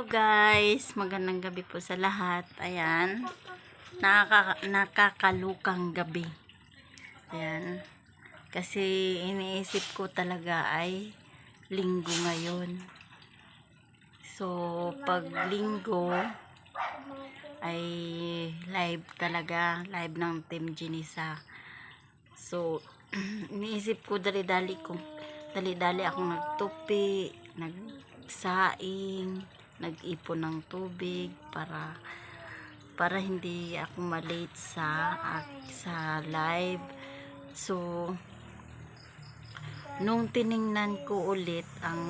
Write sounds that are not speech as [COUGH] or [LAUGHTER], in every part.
Hello guys, magandang gabi po sa lahat. Ayan, nakaka nakakalukang gabi. Ayan, kasi iniisip ko talaga ay linggo ngayon. So, pag linggo ay live talaga, live ng Team Ginisa. So, [CLEARS THROAT] iniisip ko dali-dali kung dali-dali akong nagtupi, nagsaing, nag-ipon ng tubig para para hindi ako malate sa sa live. So nung tiningnan ko ulit ang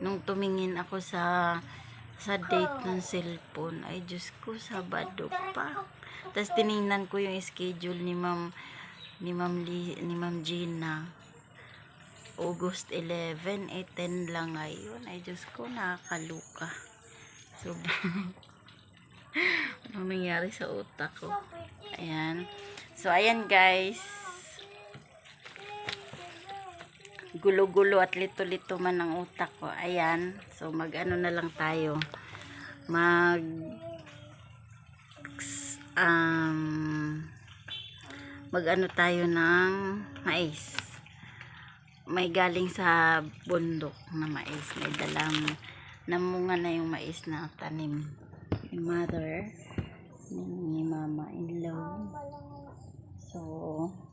nung tumingin ako sa sa date ng cellphone ay Diyos ko Sabado pa tapos tiningnan ko yung schedule ni ma'am ni ma'am ni ma'am Gina August 11 eh 10 lang ngayon ay Diyos ko nakakaluka so [LAUGHS] anong nangyari sa utak ko ayan so ayan guys gulo-gulo at lito-lito man ang utak ko. Ayan. So, mag-ano na lang tayo. Mag um, mag-ano tayo ng mais. May galing sa bundok na mais. May dalang namunga na yung mais na tanim. Ni mother ni mama in law. So,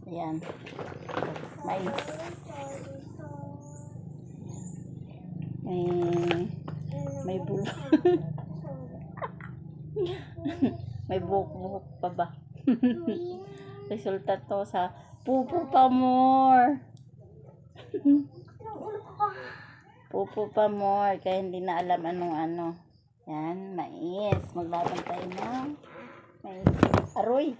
ayan. Mais. may may buhok [LAUGHS] may buhok-buhok pa ba [LAUGHS] resulta to sa pupo pa more [LAUGHS] pupo pa more kaya hindi na alam anong ano. Yan mais. Maglaban tayo ng mais. Aroy.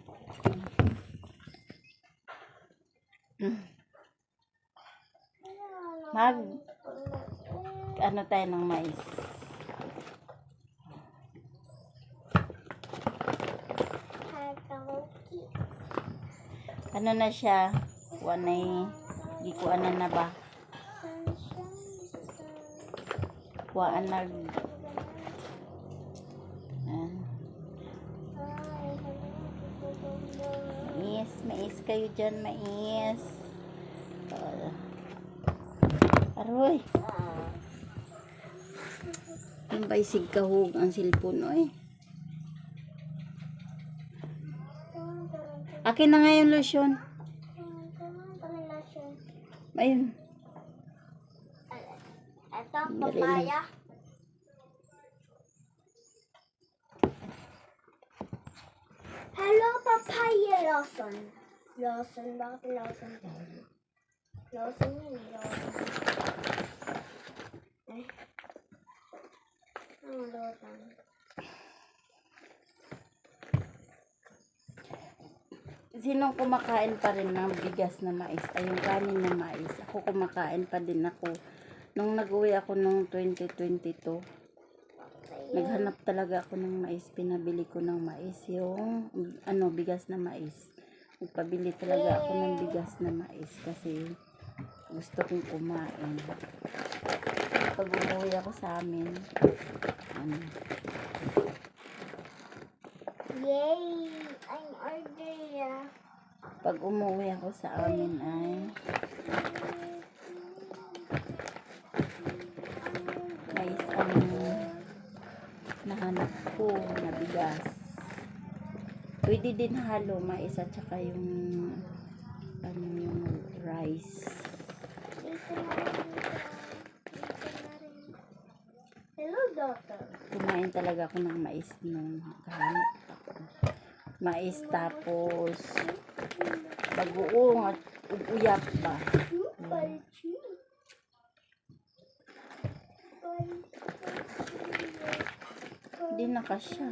[CLEARS THROAT] Mag ano tayo ng mais. Ano na siya? Wanay gikuan na na ba? Kuan nag Ayan. Mais, mais kayo dyan, mais. Aroy. Yung baisig kahug ang cellphone, oy. Akin na nga yung lotion. Ayun. Ito, papaya. Hello, papaya Lawson. Lawson, bakit Lawson? Lawson yun, Lawson. Eh. Ano Lawson? Sinong kumakain pa rin ng bigas na mais? Ay, kanin na mais. Ako kumakain pa din ako. Nung nag-uwi ako nung 2022, naghanap talaga ako ng mais. Pinabili ko ng mais. Yung, ano, bigas na mais. Nagpabili talaga ako ng bigas na mais kasi gusto kong kumain. Pag umuwi ako sa amin, ano, Yay! I'm order. pag umuwi ako sa amin ay mais ang nahanap ko na bigas. Pwede din halo mais at saka yung ano yung rice. Hello, daughter. Kumain talaga ako ng mais nung kahanap ako. Mais tapos bagoong at uyap ba. Palchi. Hindi na kasya.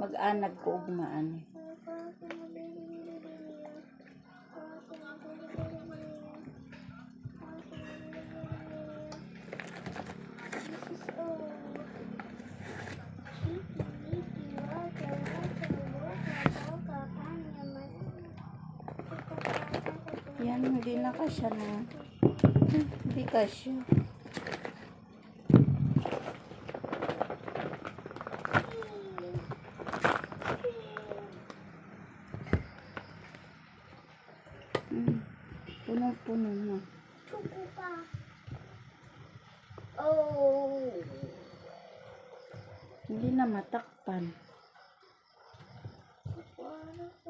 Mag-anag ko ugmaan. Yan, hindi na nakasya na. Hindi kasya. Hmm. Punong-puno na. Choco pa. Oh. Hindi na matakpan.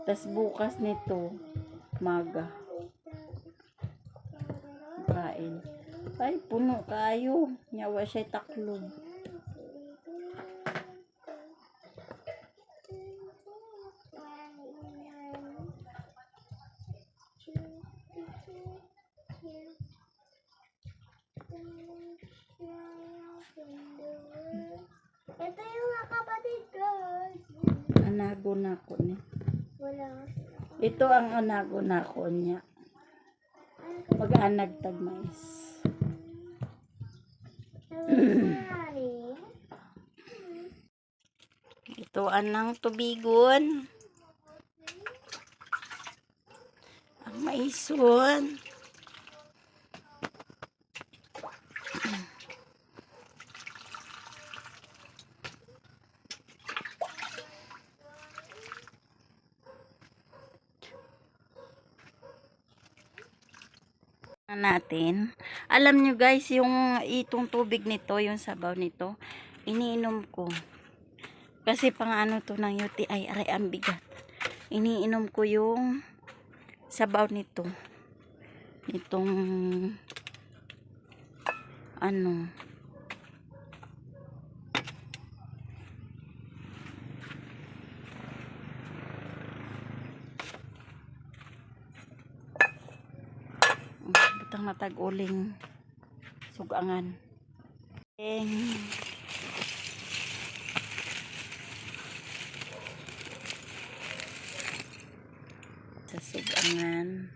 Tapos bukas nito, maga. Kain. Ay, puno kayo. Nyawa siya taklob. Ito yung mga kapatid ko. Anago na ko niya. Wala. Ito ang anago na ko niya. Mag-anag tag mais. [CLEARS THROAT] Mari. Ito anang tubigon. Ang maison. Natin. Alam nyo guys, yung itong tubig nito, yung sabaw nito, iniinom ko. Kasi pang ano to ng UTI, aray ang bigat. Iniinom ko yung sabaw nito. Itong ano. Butang natag uling sugangan. Eng. sa sugangan.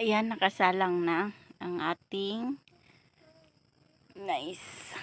Ayan, nakasalang na ang ating nice.